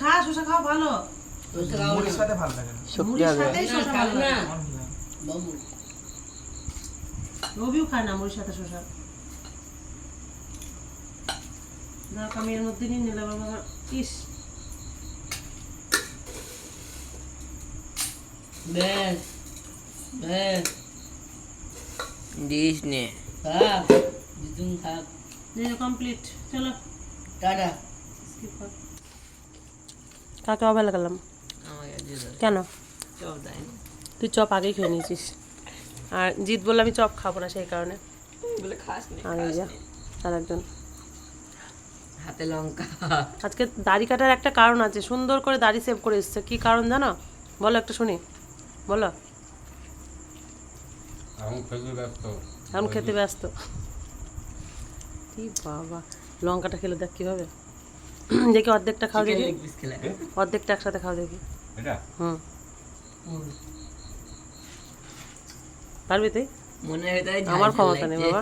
খা শসা খাওয়া ভালো শসা খাব মুড়ির না। সাথে ভালো লাগে না শুকিয়ে মুড়ির যাবে সাথেই না, শসা খাব ভালো না। লাগে। আমার ভালো লাগে না। বাবু রবিও খায় না মুড়ির সাথে শসা দেখ আমি এর মধ্যে নিয়ে নিলাম বাবা ইস বেশ বেশ দিস নে থাক জিতুন থাক কমপ্লিট চলো টাটা skip কর। কাকে অবহেলা করলাম কেন? তুই চপ আগেই খেয়ে নিয়েছিস। আর জিৎ বললে আমি চপ খাব না সেই কারণে। আর এই যা আর একজন। হাতে লঙ্কা। আজকে দাড়ি কাটার একটা কারণ আছে সুন্দর করে দাড়ি সেভ করে এসছে। কি কারণ জানো? বলো একটা শুনি। বলো। এখন খেতে ব্যস্ত। এখন খেতে ব্যস্ত। কি বাবা লঙ্কাটা খেলে দেখ কীভাবে। দেখি অর্ধেকটা খাও দেখি। অর্ধেকটা একসাথে খাও দেখি। এটা? হুম। পারবি তুই? মনে হয় তাই আমার ক্ষমতা নেই বাবা।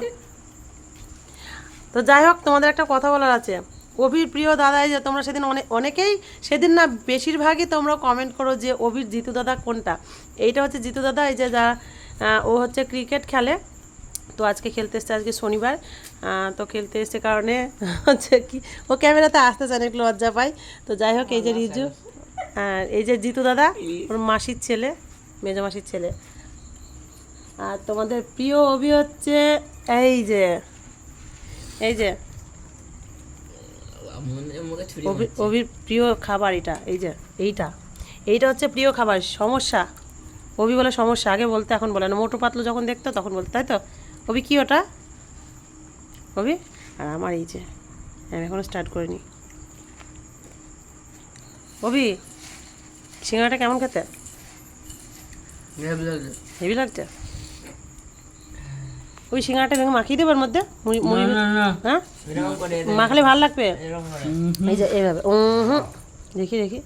তো যাই হোক তোমাদের একটা কথা বলার আছে। অভির প্রিয় দাদাই যে তোমরা সেদিন অনেক অনেকেই সেদিন না বেশিরভাগই তোমরা কমেন্ট করো যে অভির জিতু দাদা কোনটা। এইটা হচ্ছে জিতু দাদা এই যে যা ও হচ্ছে ক্রিকেট খেলে। তো আজকে খেলতে এসছে আজকে শনিবার তো খেলতে এসছে কারণে হচ্ছে কি ও ক্যামেরাতে আসতে চান একটু লজ্জা পাই তো যাই হোক এই যে রিজু আর এই যে জিতু দাদা ওর মাসির ছেলে মেজো মাসির ছেলে। আর তোমাদের প্রিয় অভি হচ্ছে এই যে এই যে অভির প্রিয় খাবার এটা এই যে এইটা। এইটা হচ্ছে প্রিয় খাবার সমস্যা। অভি বলে সমস্যা আগে বলতে এখন বলে না। মোটু পাতলো যখন দেখতো তখন বলতো তাই তো? অভি কি ওটা? কবি? আর আমার এই যে আমি এখনও স্টার্ট করিনি। কবি সিঙ্গাড়াটা কেমন খেতে? হেভি লাগছে। ওই সিঙ্গাড়াটা ভেঙে মাখিয়ে দেবার মধ্যে? হ্যাঁ? মাখলে ভালো লাগবে? এই যে এইভাবে। হুম। দেখি দেখি।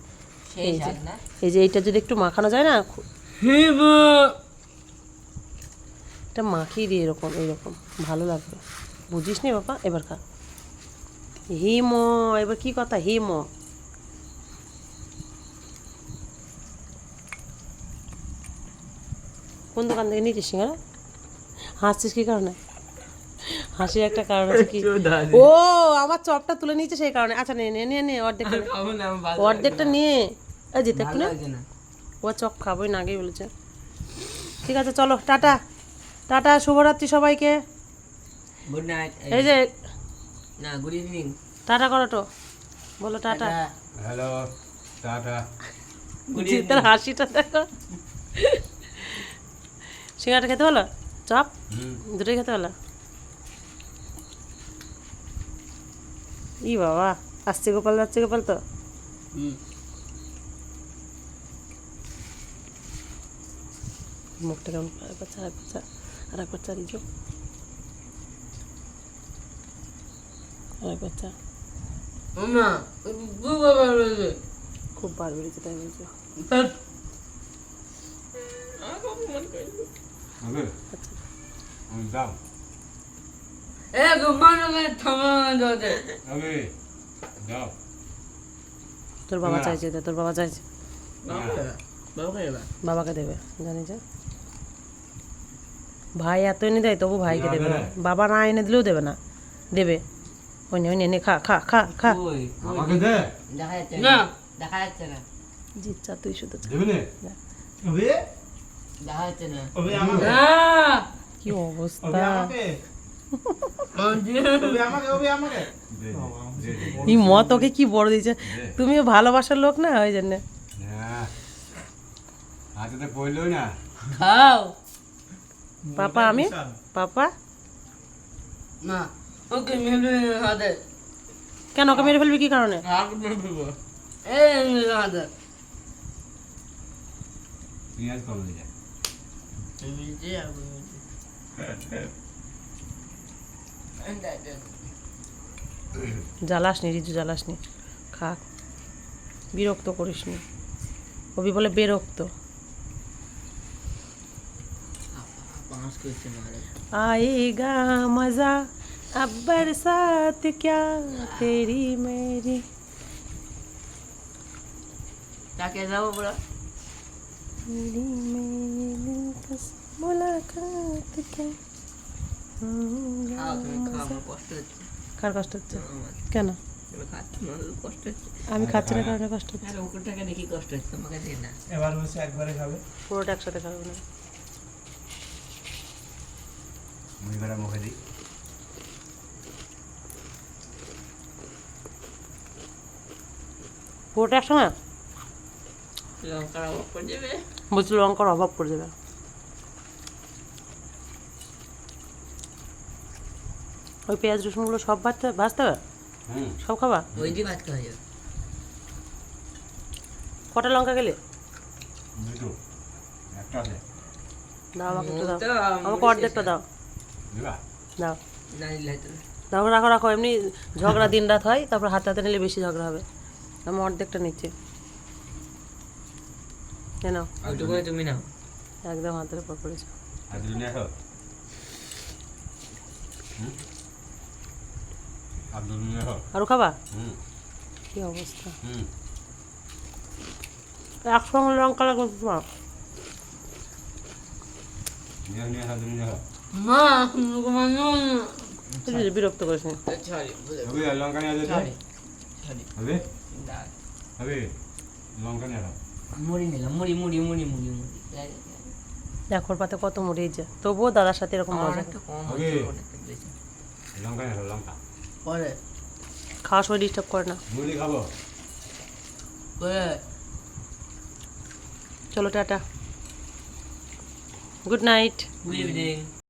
এই যে এইটা যদি একটু মাখানো যায় না এটা মাখিয়ে দিই এরকম এইরকম ভালো লাগবে। বুঝিস নি বাবা? এবার খা। হিম এবার কি কথা? হিম। কোন দোকান থেকে নিয়েছিস সিঙ্গারা হাসছিস কি কারণে? হাসির একটা কারণ আছে কি? ও আমার চপটা তুলে নিয়েছে সেই কারণে। আচ্ছা নে নে নে নে অর্ধেকটা অর্ধেকটা নিয়ে। এই যেতে একটু না। ও চপ খাবোই না আগেই বলেছে। ঠিক আছে চলো টাটা। টাটা শুভরাত্রি সবাইকে। গুড নাইট এই যে না গুড ইভিনিং টাটা করো তো। বলো টাটা। Hello tata. জিতের হাসিটা দেখো। সিঙ্গাটা খেতে হলো চপ? হুম। দুটোই খেতে হলো ই বাবা আসছে গোপাল যাচ্ছে গোপাল তো। মুখটা কেমন? আরেকবার চা আরেকবার চা চা দিচ্ছ আরেকবার চা খুব বার বেড়েছে তাই বলছে যাও এ ঘুমানো থামা দে যাও তোর বাবা চাইছে তো, তোর বাবা চাইছে বাবাকে দেবে জানি যে ভাই এত এনে দেয় তবু ভাইকে দেবে না। বাবা না এনে দিলেও দেবে না। দেবে। ওই নে ওই নে, খা খা খা খা। জিচ্ছা তুই শুধু কি অবস্থা? আমাকে? ওবে আমাকে ওবে আমাকে? দে দে, দে দে। এই ম তোকে কি বড় দিয়েছে? তুমিও ভালোবাসার লোক না ওই জন্য। হাতে তো পড়লোই না। খাও। পাপা আমি? পাপা না। ওকে মেরে হাতে। কেন ওকে মেরে ফেলবি কি কারণে? জ্বালাস নি রিজু জ্বালাস নি খা। বিরক্ত করিস নি কবি বলে বেরক্ত পাঁচ করছে মারে आएगा मजा अब बरसात क्या तेरी मेरी তাকে যাবো পুরো मेरी मेरी बस मुलाकात के খাও তুমি খাও আমার কষ্ট হচ্ছে কার কষ্ট হচ্ছে আমার কেন তুমি খাচ্ছ না আমার কষ্ট হচ্ছে আমি খাচ্ছি না কারণে কষ্ট হচ্ছে আর ওকুরটাকে দেখি কষ্ট হচ্ছে তোমাকে দিই না এবার বসে একবারে খাবে পুরোটা একসাথে খাবো না মুড়ি মুখে দিই। পুরোটা একসঙ্গে লঙ্কার অভাব করে দেবে বলছি লঙ্কার অভাব পড়ে যাবে। ওই পেঁয়াজ রসুনগুলো সব ভাজতে ভাজতে হবে? সব খাবা? ওই দিয়ে ভাত খাওয়া যাবে কটা লঙ্কা গেলে দাও আমাকে একটু দাও। আমাকে অর্ধেকটা দাও। দিবা দাও। রাখো রাখো এমনি ঝগড়া দিন রাত হয় তারপর হাতে হাতে নিলে বেশি ঝগড়া হবে। আমি অর্ধেকটা নিচ্ছি। কেন তুমি নাও। একদম হাতের উপর পড়েছে। আর খাবা? হুম। কি অবস্থা? একসঙ্গে লঙ্কা লাগবে তোমার। মা ঘুমানো যে বিরক্ত করিস নি। হবে লঙ্কা নিয়ে হবে? হবে লঙ্কা নিয়ে মুড়ি নিলাম মুড়ি মুড়ি মুড়ি মুড়ি মুড়ি। দেখোর পাতে কত মরিয়েছে তবুও দাদার সাথে এরকম মজা। লঙ্কা নিয়ে লঙ্কা। পরে। খাওয়ার সময় ডিস্টার্ব করে না। মুড়ি খাব। চলো tata. Good night good evening